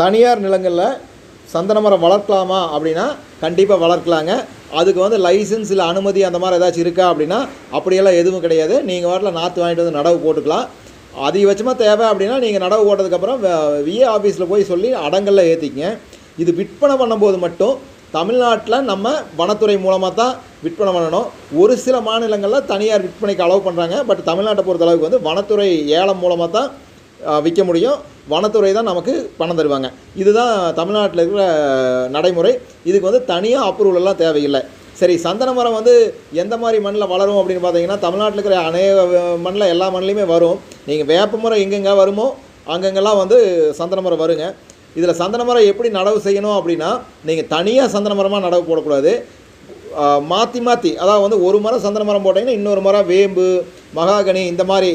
தனியார் நிலங்களில் சந்தன மரம் வளர்க்கலாமா அப்படின்னா கண்டிப்பாக வளர்க்கலாங்க. அதுக்கு வந்து லைசன்ஸ் இல்லை அனுமதி அந்த மாதிரி ஏதாச்சும் இருக்கா அப்படின்னா அப்படியெல்லாம் எதுவும் கிடையாது. நீங்கள் வாட்டில் நாற்று வாங்கிட்டு வந்து நடவு போட்டுக்கலாம். அதிகபட்சமாக தேவை அப்படின்னா நீங்கள் நடவு போட்டதுக்கப்புறம் விஏ ஆஃபீஸில் போய் சொல்லி அடங்கல்ல ஏற்றிக்கங்க இது விற்பனை பண்ணும்போது மட்டும் தமிழ்நாட்டில் நம்ம வனத்துறை மூலமாக தான் விற்பனை பண்ணணும். ஒரு சில மாநிலங்களில் தனியார் விற்பனைக்கு அலோவ் பண்ணுறாங்க பட் தமிழ்நாட்டை பொறுத்தளவுக்கு வந்து வனத்துறை ஏலம் மூலமாக தான் விற்க முடியும். வனத்துறை தான் நமக்கு பணம் தருவாங்க. இதுதான் தமிழ்நாட்டில் இருக்கிற நடைமுறை. இதுக்கு வந்து தனியாக அப்ரூவல் எல்லாம் தேவையில்லை. சரி சந்தன மரம் வந்து எந்த மாதிரி மண்ணில் வளரும் அப்படின்னு பார்த்தீங்கன்னா தமிழ்நாட்டில் இருக்கிற அநேக மண்ணில் எல்லா மண்ணிலையுமே வரும். நீங்கள் வேப்ப மரம் எங்கெங்கே வருமோ அங்கங்கெல்லாம் வந்து சந்தன மரம் வருங்க. இதில் சந்தன மரம் எப்படி நடவு செய்யணும் அப்படின்னா நீங்கள் தனியாக சந்தன மரமாக நடவு போடக்கூடாது. மாற்றி மாற்றி அதாவது வந்து ஒரு மரம் சந்தன மரம் போட்டிங்கன்னா இன்னொரு மரம் வேம்பு மகாகனி இந்த மாதிரி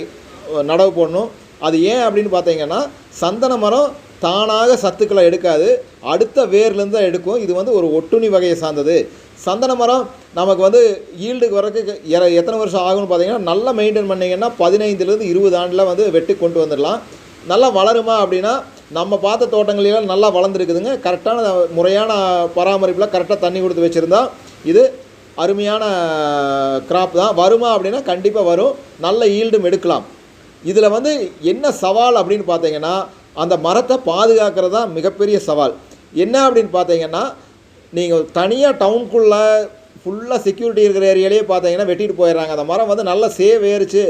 நடவு போடணும். அது ஏன் அப்படின்னு பார்த்தீங்கன்னா சந்தன மரம் தானாக சத்துக்களை எடுக்காது. அடுத்த வேர்லேருந்து தான் எடுக்கும். இது வந்து ஒரு ஒட்டுணி வகையை சார்ந்தது. சந்தன மரம் நமக்கு வந்து ஈல்டுக்கு வரக்கு எ- எத்தனை வருஷம் ஆகும்னு பார்த்தீங்கன்னா நல்லா மெயின்டைன் பண்ணிங்கன்னா பதினைந்துலேருந்து இருபது ஆண்டில் வந்து வெட்டி கொண்டு வந்துடலாம். நல்லா வளருமா அப்படின்னா நம்ம பார்த்த தோட்டங்களெல்லாம் நல்லா வளர்ந்துருக்குதுங்க. கரெக்டான முறையான பராமரிப்பில் கரெக்டாக தண்ணி கொடுத்து வச்சுருந்தா இது அருமையான கிராப் தான். வருமா அப்படின்னா கண்டிப்பாக வரும். நல்ல ஈல்டும் எடுக்கலாம். இதில் வந்து என்ன சவால் அப்படின்னு பார்த்தீங்கன்னா அந்த மரத்தை பாதுகாக்கிறது தான் மிகப்பெரிய சவால். என்ன அப்படின்னு பார்த்தீங்கன்னா நீங்கள் தனியாக டவுனுக்குள்ளே ஃபுல்லாக செக்யூரிட்டி இருக்கிற ஏரியாலேயே பார்த்தீங்கன்னா வெட்டிட்டு போயிடுறாங்க. அந்த மரம் வந்து நல்லா சேவ் ஏறுச்சு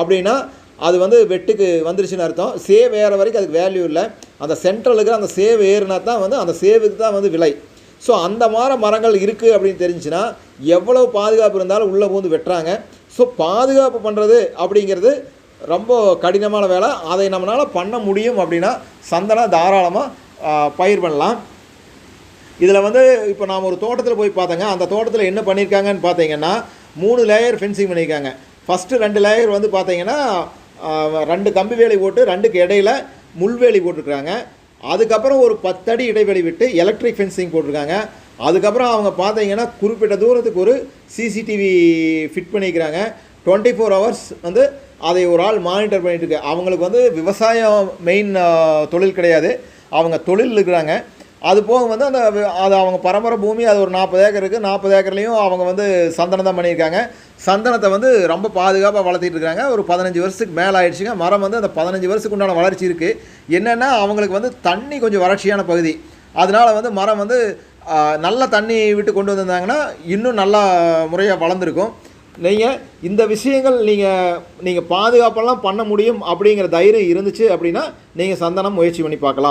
அப்படின்னா அது வந்து வெட்டுக்கு வந்துருச்சுன்னு அர்த்தம். சேவ் ஏற வரைக்கும் அதுக்கு வேல்யூ இல்லை. அந்த சென்ட்ரலுக்கு இருக்கிற அந்த சேவ் ஏறுனா தான் வந்து அந்த சேவுக்கு தான் வந்து விலை. ஸோ அந்த மாதிரி மரங்கள் இருக்குது அப்படின்னு தெரிஞ்சுன்னா எவ்வளவு பாதுகாப்பு இருந்தாலும் உள்ளே பூந்து வெட்டுறாங்க. ஸோ பாதுகாப்பு பண்ணுறது அப்படிங்கிறது ரொம்ப கடினமான வேலை. அதை நம்மளால் பண்ண முடியும் அப்படின்னா சந்தனம் தாராளமாக பயிர் பண்ணலாம். இதில் வந்து இப்போ நாம் ஒரு தோட்டத்தில் போய் பார்த்தோங்க. அந்த தோட்டத்தில் என்ன பண்ணியிருக்காங்கன்னு பார்த்தீங்கன்னா மூணு லேயர் ஃபென்சிங் பண்ணியிருக்காங்க ஃபஸ்ட்டு ரெண்டு லேயர் வந்து பார்த்தீங்கன்னா ரெண்டு கம்பி வேலி போட்டு ரெண்டுக்கு இடையில முள்வேலி போட்டிருக்காங்க அதுக்கப்புறம் ஒரு பத்தடி இடைவெளி விட்டு எலக்ட்ரிக் ஃபென்சிங் போட்டிருக்காங்க. அதுக்கப்புறம் அவங்க பார்த்தீங்கன்னா குறிப்பிட்ட தூரத்துக்கு ஒரு சிசிடிவி ஃபிட் பண்ணிக்கிறாங்க. டுவெண்ட்டி ஃபோர் ஹவர்ஸ் வந்து அதை ஒரு ஆள் மானிட்டர் பண்ணிட்டு இருக்கு. அவங்களுக்கு வந்து விவசாயம் மெயின் தொழில் கிடையாது. அவங்க தொழில் இருக்கிறாங்க. அது போக வந்து அந்த அது அவங்க பரம்பரை பூமி அது ஒரு நாற்பது ஏக்கர் இருக்குது நாற்பது ஏக்கர்லேயும் அவங்க வந்து சந்தனம் தான் பண்ணியிருக்காங்க. சந்தனத்தை வந்து ரொம்ப பாதுகாப்பாக வளர்த்திட்டு இருக்காங்க. ஒரு பதினஞ்சு வருஷத்துக்கு மேலே ஆயிடுச்சுங்க. மரம் வந்து அந்த பதினஞ்சு வருஷத்துக்கு உண்டான வளர்ச்சி இருக்குது என்னென்னா அவங்களுக்கு வந்து தண்ணி கொஞ்சம் வறட்சியான பகுதி. அதனால வந்து மரம் வந்து நல்ல தண்ணி விட்டு கொண்டு வந்திருந்தாங்கன்னா இன்னும் நல்லா முறையாக வளர்ந்துருக்கும். நீங்கள் இந்த விஷயங்கள் நீங்கள் நீங்கள் பாதுகாப்பெல்லாம் பண்ண முடியும் அப்படிங்கிற தைரியம் இருந்துச்சு அப்படின்னா நீங்கள் சந்தனம் முயற்சி பண்ணி பார்க்கலாம்.